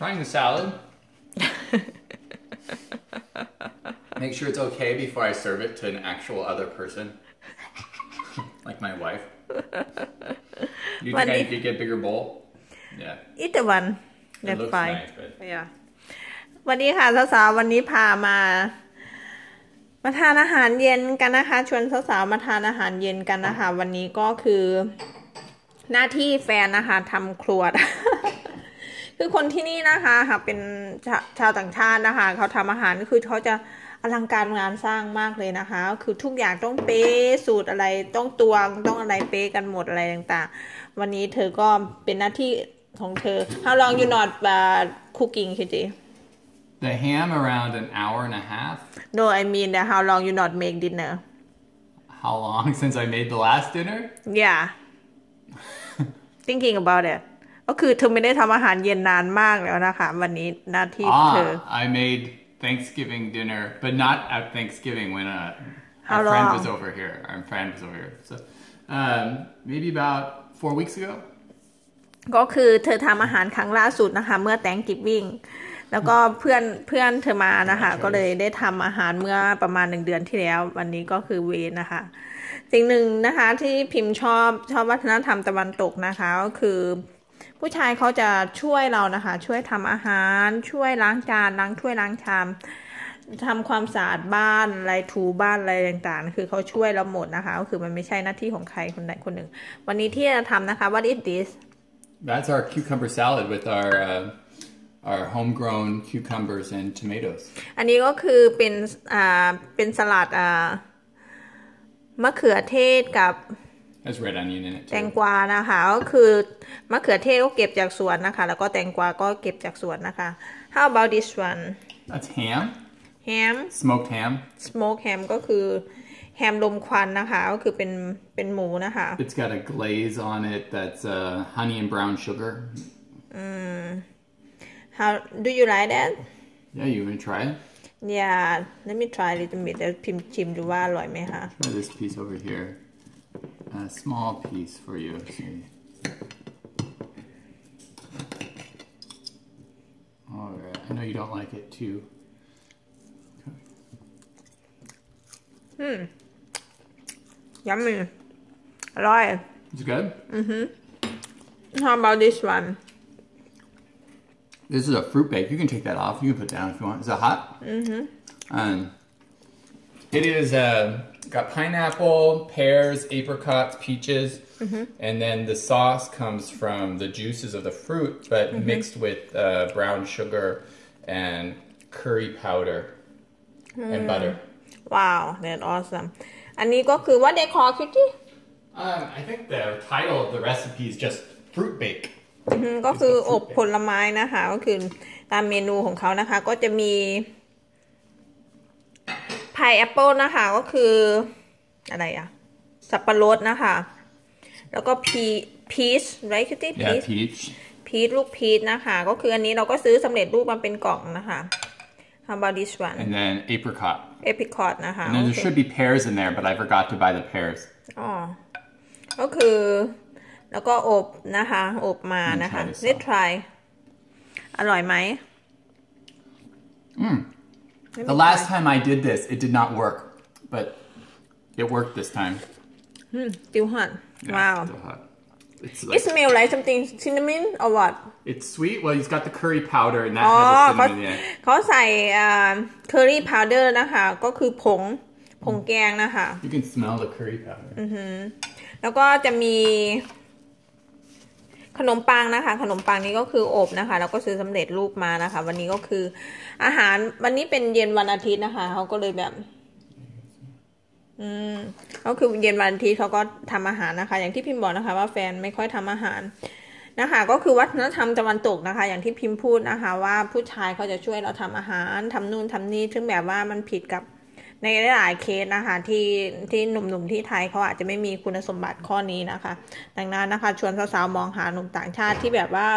Trying the salad. Make sure it's okay before I serve it to an actual other person, like my wife. You think I Wendy. could get bigger bowl? Yeah. อีตวัน It เล็บ looks ไฟ nice, but วันนี้ค่ะสาวๆวันนี้พามา มาทานอาหารเย็นกันนะคะ ชวนสาวๆมาทานอาหารเย็นกันนะคะ วันนี้ก็คือหน้าที่แฟนนะคะทำครัว คือคนที่นี่นะคะค่ะเป็นชาชาวต่างชาตินะคะ เขาทำอาหารก็คือเขาจะอลังการงานสร้างมากเลยนะคะ คือทุกอย่างต้องเป๊ะสูตรอะไรต้องตวงต้องอะไรเป๊ะกันหมดอะไรต่างๆ วันนี้เธอก็เป็นหน้าที่ของเธอ How long you not uh, cooking คิจิ the ham around an hour and a half. No I mean that how long you not make dinner How long since I made the last dinner? Yeah thinking about it ก็คือเธอไม่ได้ทำอาหารเย็นนานมากแล้วนะคะ วันนี้หน้าที่เธอ Ah, I made Thanksgiving dinner, but not at Thanksgiving when uh, How our friend long? was over here. Our friend was over here. So um, maybe about four weeks ago. ก็คือเธอทำอาหารครั้งล่าสุดนะคะ เมื่อ Thanksgiving แล้วก็เพื่อนเพื่อนเธอมานะคะ ก็เลยได้ทำอาหารเมื่อประมาณหนึ่งเดือนที่แล้ว วันนี้ก็คือเวนนะคะ สิ่งหนึ่งนะคะที่พิมพ์ชอบชอบวัฒนธรรมตะวันตกนะคะ ก็คือ ผู้ชายเขาจะช่วยเรานะคะ ช่วยทำอาหาร ช่วยล้างจานล้างถ้วยล้างชามทำความสะอาดบ้านอะไรถูบ้านอะไรต่างๆ คือเขาช่วยเราหมดนะคะ ก็คือมันไม่ใช่หน้าที่ของใครคนใดคนหนึ่ง วันนี้ที่จะทำนะคะ what is this That's our cucumber salad with our uh, our homegrown cucumbers and tomatoes. อันนี้ก็คือเป็นอ่าเป็นสลัดอ่ามะเขือเทศกับ Has red onion in it แตง too. กวานะคะ ก็คือมะเขือเทศก็เก็บจากสวนนะคะ แล้วก็แตงกวาก็เก็บจากสวนนะคะ How about this one That's ham, ham smoked ham. smoke ham ก็คือแฮมลมควันนะคะ ก็คือเป็นเป็นหมูนะคะ It's got a glaze on it that's uh, honey and brown sugar. How do you like that Yeah, you want to try it? Yeah let me try a little bit แล้วพิมพ์ชิมดูว่าอร่อยไหมคะ Try this piece over here. small piece for you. See. All right, I know you don't like it too. Hmm. Yummy. I like it. It's good? Mm-hmm. How about this one? This is a fruit bake. You can take that off. You can put it down if you want. Is it hot? Mm-hmm. And it is uh, got pineapple, pears, apricots, peaches, and then the sauce comes from the juices of the fruit, but mixed with uh, brown sugar and curry powder and butter. ว้าว that's awesome อันนี้ก็คือว่าเดคอคิดที่ Um, I think the title of the recipe is just fruit bake. ก็คืออบผลไม้นะคะ ก็คือตามเมนูของเขานะคะ ก็จะมี พายแอปเปิลนะคะก็คืออะไรอะสับปะรดนะคะ แล้วก็พีพีชไรคิตตี้พี Yeah, ช peach. พีชลูกพีชนะคะ ก็คืออันนี้เราก็ซื้อสำเร็จรูปมาเป็นกล่องนะคะ How about this one And then apricot. apricot นะคะ And then โอ there เค should be pears in there, but I forgot to buy the pears. อ๋อ ก็คือ แล้วก็อบนะคะ อบมานะคะ Let's try this Let's try อร่อยไหม The last time I did this, it did not work, but it worked this time. ติวหัน Yeah, ว้าว still hot. It's It like smell like something cinnamon or what it's sweet. Well, he's got the curry powder, and that อ๋อ has เขา a cinnamon in it. เขาใส่เคอรี่พาวเดอร์นะคะ ก็คือผง ผงแกงนะคะ You can smell the curry powder. แล้วก็จะมี ขนมปังนะคะ ขนมปังนี้ก็คืออบนะคะ แล้วก็ซื้อสำเร็จรูปมานะคะ วันนี้ก็คืออาหารวันนี้เป็นเย็นวันอาทิตย์นะคะเขาก็เลยแบบ อืมก็คือเย็นวันอาทิตย์เขาก็ทำอาหารนะคะ อย่างที่พิมพ์บอกนะคะ ว่าแฟนไม่ค่อยทำอาหารนะคะก็คือวัฒนธรรมตะวันตกนะคะ อย่างที่พิมพ์พูดนะคะ ว่าผู้ชายเขาจะช่วยเราทำอาหารทำนู่นทำนี่ซึ่งแบบว่ามันผิดกับ ในหลายเคสนะคะที่ที่หนุ่มๆที่ไทยเขาอาจจะไม่มีคุณสมบัติข้อนี้นะคะ ดังนั้นนะคะชวนสาวๆมองหาหนุ่มต่างชาติที่แบบว่า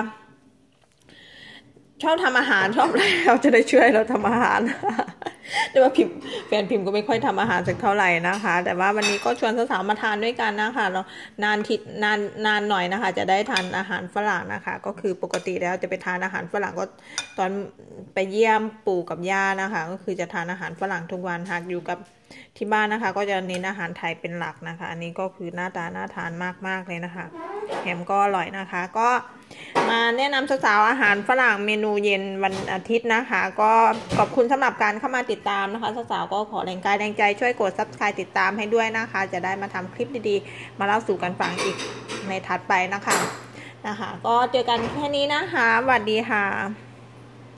ชอบทำอาหารชอบอะไรเราจะได้ช่วยเราทำอาหาร แต่ว่าพิมพ์แฟนพิมพ์ก็ไม่ค่อยทำอาหารสักเท่าไหร่นะคะ แต่ว่าวันนี้ก็ชวนสาวๆมาทานด้วยกันนะคะเรานานทินานนานหน่อยนะคะ จะได้ทานอาหารฝรั่งนะคะ ก็คือปกติแล้วจะไปทานอาหารฝรั่งก็ตอนไปเยี่ยมปู่กับย่านะคะ ก็คือจะทานอาหารฝรั่งทุกวันหากอยู่กับที่บ้านนะคะ ก็จะเน้นอาหารไทยเป็นหลักนะคะ อันนี้ก็คือหน้าตาน่าทานมากๆเลยนะคะ แฮมก็อร่อยนะคะ ก็มาแนะนำสาวๆอาหารฝรั่งเมนูเย็นวันอาทิตย์นะคะ ก็ขอบคุณสำหรับการเข้ามาติดตามนะคะสาวๆก็ขอแรงกายแรงใจช่วยกด subscribe ติดตามให้ด้วยนะคะ จะได้มาทำคลิปดีๆ มาเล่าสู่กันฟังอีกในถัดไปนะคะนะคะ ก็เจอกันแค่นี้นะคะสวัสดีค่ะ